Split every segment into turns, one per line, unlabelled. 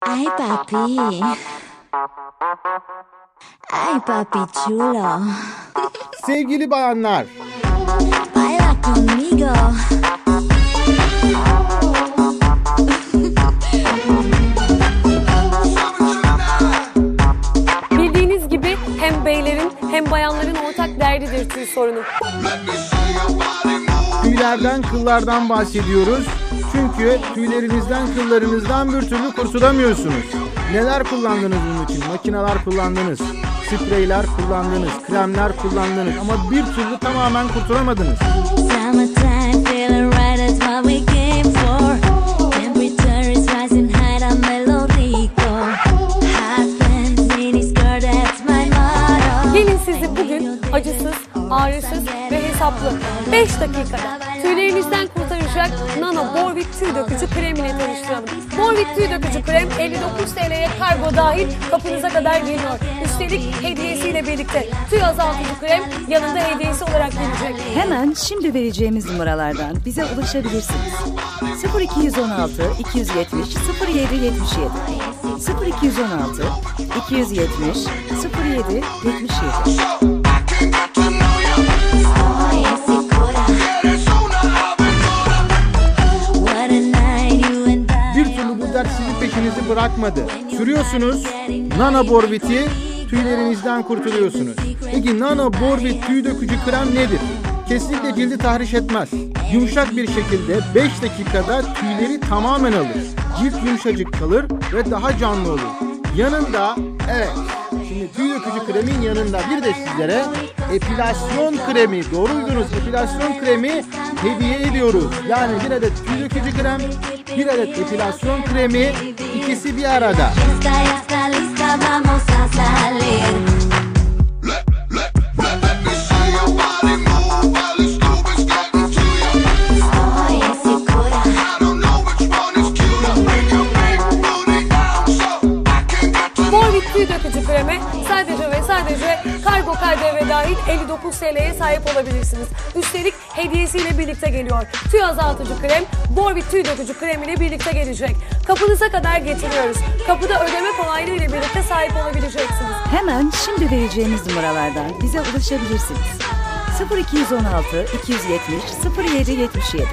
Ay, papi. Ay, papi chulo.
Sevgili bayanlar,
Baila conmigo.
Bildiğiniz gibi hem beylerin hem bayanların ortak derdidir tüy sorunu.
tüylerden, kıllardan bahsediyoruz. Çünkü tüylerinizden, kıllarınızdan bir türlü kurtulamıyorsunuz. Neler kullandınız bunun için? Makineler kullandınız, spreyler kullandınız, kremler kullandınız ama bir türlü tamamen kurtulamadınız.
Gelin sizi bugün acısız, ağrısız ve hesaplı 5 dakikada tüylerinizden kurtaracak Nano Borvit tüy dökücü krem ile tanıştıralım. Borvit tüy dökücü krem 59 TL'ye kargo dahil kapınıza kadar geliyor. Üstelik hediyesiyle birlikte tüy azaltıcı krem yanında hediyesi olarak gelecek.
Hemen şimdi vereceğimiz numaralardan bize ulaşabilirsiniz. 0216 270 0777 0216 270 0777
peşinizi bırakmadı. Sürüyorsunuz, Nano Borbit'i tüylerinizden kurtuluyorsunuz. Peki Nano Borbit tüy dökücü krem nedir? Kesinlikle cildi tahriş etmez. Yumuşak bir şekilde 5 dakikada tüyleri tamamen alır. Cilt yumuşacık kalır ve daha canlı olur. Yanında, evet, şimdi tüy dökücü kremin yanında bir de sizlere epilasyon kremi, doğru epilasyon kremi hediye ediyoruz. Yani bir adet tüy dökücü krem, bir adet epilasyon kremi, ikisi bir arada.
Tüy dökücü kreme sadece ve sadece kargo KDV dahil 59 TL'ye sahip olabilirsiniz. Üstelik hediyesiyle birlikte geliyor. Tüy azaltıcı krem Borvit tüy dökücü krem ile birlikte gelecek. Kapınıza kadar getiriyoruz. Kapıda ödeme kolaylığı ile birlikte sahip olabileceksiniz.
Hemen şimdi vereceğimiz numaralardan bize ulaşabilirsiniz. 0216 270 0777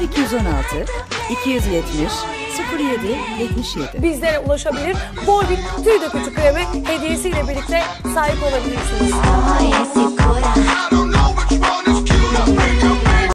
0216 270 0777
Bizlere ulaşabilir. Borvit tüy dökücü kreme hediyesiyle birlikte sahip olabilirsiniz.